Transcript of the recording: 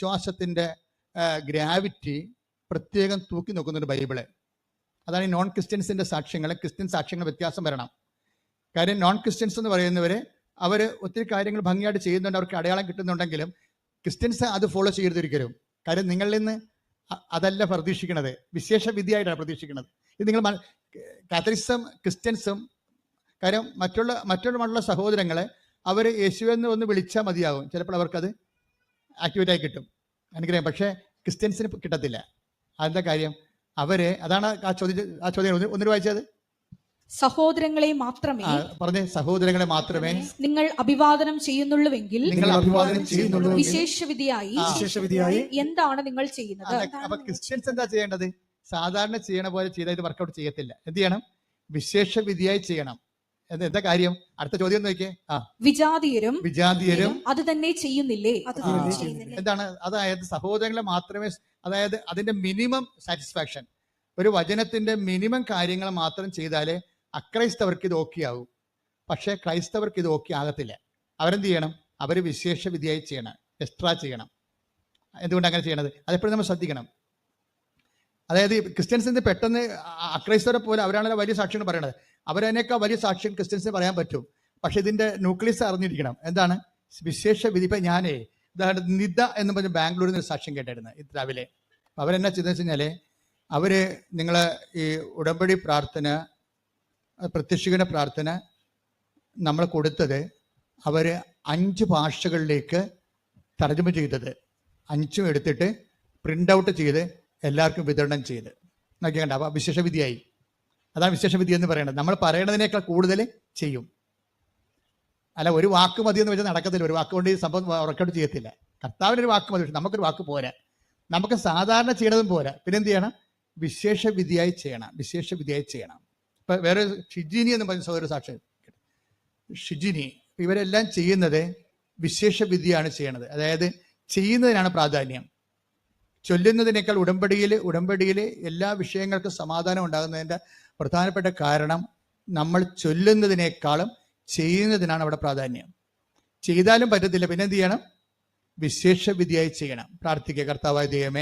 വിശ്വാസത്തിന്റെ ഗ്രാവിറ്റി പ്രത്യേകം തൂക്കി നോക്കുന്നുണ്ട് ബൈബിൾ. അതാണ് ഈ നോൺ ക്രിസ്ത്യൻസിന്റെ സാക്ഷ്യങ്ങൾ ക്രിസ്ത്യൻ സാക്ഷ്യങ്ങൾ വ്യത്യാസം വരണം. കാര്യം നോൺ ക്രിസ്ത്യൻസ് എന്ന് പറയുന്നവർ അവർ ഒത്തിരി കാര്യങ്ങൾ ഭംഗിയായിട്ട് ചെയ്യുന്നുണ്ട് അവർക്ക് അടയാളം കിട്ടുന്നുണ്ടെങ്കിലും ക്രിസ്ത്യൻസ് അത് ഫോളോ ചെയ്തിരിക്കരും കാര്യം നിങ്ങളിൽ നിന്ന് അതല്ല പ്രതീക്ഷിക്കുന്നത് വിശേഷ വിധിയായിട്ടാണ് പ്രതീക്ഷിക്കുന്നത് ഇത് നിങ്ങൾ കാത്തലിസം ക്രിസ്ത്യൻസും കാര്യം മറ്റുള്ള മറ്റുള്ള മറ്റുള്ള സഹോദരങ്ങളെ അവർ യേശുവെന്ന് ഒന്ന് വിളിച്ചാൽ മതിയാകും ചിലപ്പോൾ അവർക്കത് ആക്ടിവേറ്റ് ആയി കിട്ടും. അനുഗ്രഹം പക്ഷേ ക്രിസ്ത്യൻസിന് കിട്ടത്തില്ല. അതിന്റെ കാര്യം? അവർ അതാണ് ആ ചോദ്യം ആ ചോദ്യം ഒന്ന് ഒന്നിട്ട് വായിച്ചത്? സഹോദരങ്ങളെ മാത്രമേ പറഞ്ഞേ. സഹോദരങ്ങളെ മാത്രമേ നിങ്ങൾ അഭിവാദനം ചെയ്യുന്നുള്ളൂവെങ്കിൽ നിങ്ങൾ അഭിവാദനം ചെയ്യുന്നുള്ളൂ. വിശേഷവിധിയായി വിശേഷവിധിയായി എന്താണ് നിങ്ങൾ ചെയ്യുന്നത്? അപ്പൊ ക്രിസ്ത്യൻസ് എന്താ ചെയ്യേണ്ടത്? സാധാരണ ചെയ്യണ പോലെ ചെയ്താൽ ഇത് വർക്കൗട്ട് ചെയ്യത്തില്ല. എന്ത് ചെയ്യണം? വിശേഷവിധിയായി ചെയ്യണം. എന്ത് എന്താ കാര്യം? അടുത്ത ചോദ്യം നോക്കിയേ ആ. വിജാതീയരും വിജാതീയരും അത് തന്നെ ചെയ്യുന്നില്ലേ? എന്താണ്? അതായത് സഹോദരങ്ങളെ മാത്രമേ അതായത് അതിന്റെ മിനിമം സാറ്റിസ്ഫാക്ഷൻ. ഒരു വചനത്തിന്റെ മിനിമം കാര്യങ്ങൾ മാത്രം ചെയ്താലേ അക്രൈസ്തവർക്ക് ഇത് ഓക്കെ ആകും പക്ഷേ ക്രൈസ്തവർക്ക് ഇത് ഓക്കെ ആകത്തില്ല. അവരെന്ത് ചെയ്യണം? അവർ വിശേഷ വിധിയായി ചെയ്യണം. എക്സ്ട്രാ ചെയ്യണം. എന്തുകൊണ്ട് അങ്ങനെ ചെയ്യണത്? അതെപ്പോഴും നമ്മൾ ശ്രദ്ധിക്കണം. അതായത് ക്രിസ്ത്യൻസിന് പെട്ടെന്ന് അക്രൈസ്തവരെ പോലെ അവരാണല്ലോ വലിയ സാക്ഷ്യങ്ങൾ പറയണത്. അവരതിനേക്കാൾ വലിയ സാക്ഷ്യം ക്രിസ്ത്യൻസിന് പറയാൻ പറ്റും. പക്ഷെ ഇതിന്റെ ന്യൂക്ലിയസ് അറിഞ്ഞിരിക്കണം. എന്താണ്? വിശേഷ വിധി ഇപ്പൊ ഞാനേ ഉദാഹരണത്തിന് നിദ എന്ന് പറഞ്ഞ ബാംഗ്ലൂരിൽ നിന്ന് സാക്ഷ്യം കേട്ടായിരുന്നു രാവിലെ. അവരെന്നാ ചെയ്തെന്ന് വെച്ച് കഴിഞ്ഞാൽ അവർ നിങ്ങളെ ഈ ഉടമ്പടി പ്രാർത്ഥന പ്രത്യക്ഷിക്കുന്ന പ്രാർത്ഥന നമ്മൾ കൊടുത്തത് അവർ അഞ്ച് ഭാഷകളിലേക്ക് തർജമ ചെയ്തത്. അഞ്ചും എടുത്തിട്ട് പ്രിന്റ് ഔട്ട് ചെയ്ത് എല്ലാവർക്കും വിതരണം ചെയ്ത്. നോക്കിയാണ്ട് അപ്പൊ വിശേഷവിധിയായി അതാണ് വിശേഷവിധി എന്ന് പറയുന്നത്. നമ്മൾ പറയുന്നതിനേക്കാൾ കൂടുതൽ ചെയ്യും. അല്ല ഒരു വാക്ക് മതി എന്ന് വെച്ചാൽ നടക്കത്തില്ല. ഒരു വാക്ക് കൊണ്ട് ഈ സംഭവം റെക്കോർഡ് ചെയ്യത്തില്ല. കർത്താവിന് ഒരു വാക്ക് മതി പക്ഷെ നമുക്കൊരു വാക്ക് പോരാ. നമുക്ക് സാധാരണ ചെയ്യണതും പോരാ. പിന്നെ എന്ത് ചെയ്യണം? വിശേഷവിധിയായി ചെയ്യണം. വിശേഷവിധിയായി ചെയ്യണം. ഇപ്പൊ വേറെ ഷിജിനി എന്ന് പറഞ്ഞ സഹോദര സാക്ഷി ഷിജിനി ഇവരെല്ലാം ചെയ്യുന്നത് വിശേഷവിധിയാണ് ചെയ്യണത്. അതായത് ചെയ്യുന്നതിനാണ് പ്രാധാന്യം. ചൊല്ലുന്നതിനേക്കാൾ ഉടമ്പടിയിൽ ഉടമ്പടിയിൽ എല്ലാ വിഷയങ്ങൾക്കും സമാധാനം ഉണ്ടാകുന്നതിന്റെ പ്രധാനപ്പെട്ട കാരണം നമ്മൾ ചൊല്ലുന്നതിനേക്കാളും ചെയ്യുന്നതിനാണ് അവിടെ പ്രാധാന്യം. ചെയ്താലും പറ്റത്തില്ല. പിന്നെ എന്ത് ചെയ്യണം? വിശേഷ വിധിയായി ചെയ്യണം. പ്രാർത്ഥിക്കുക. കർത്താവായ ദൈവമേ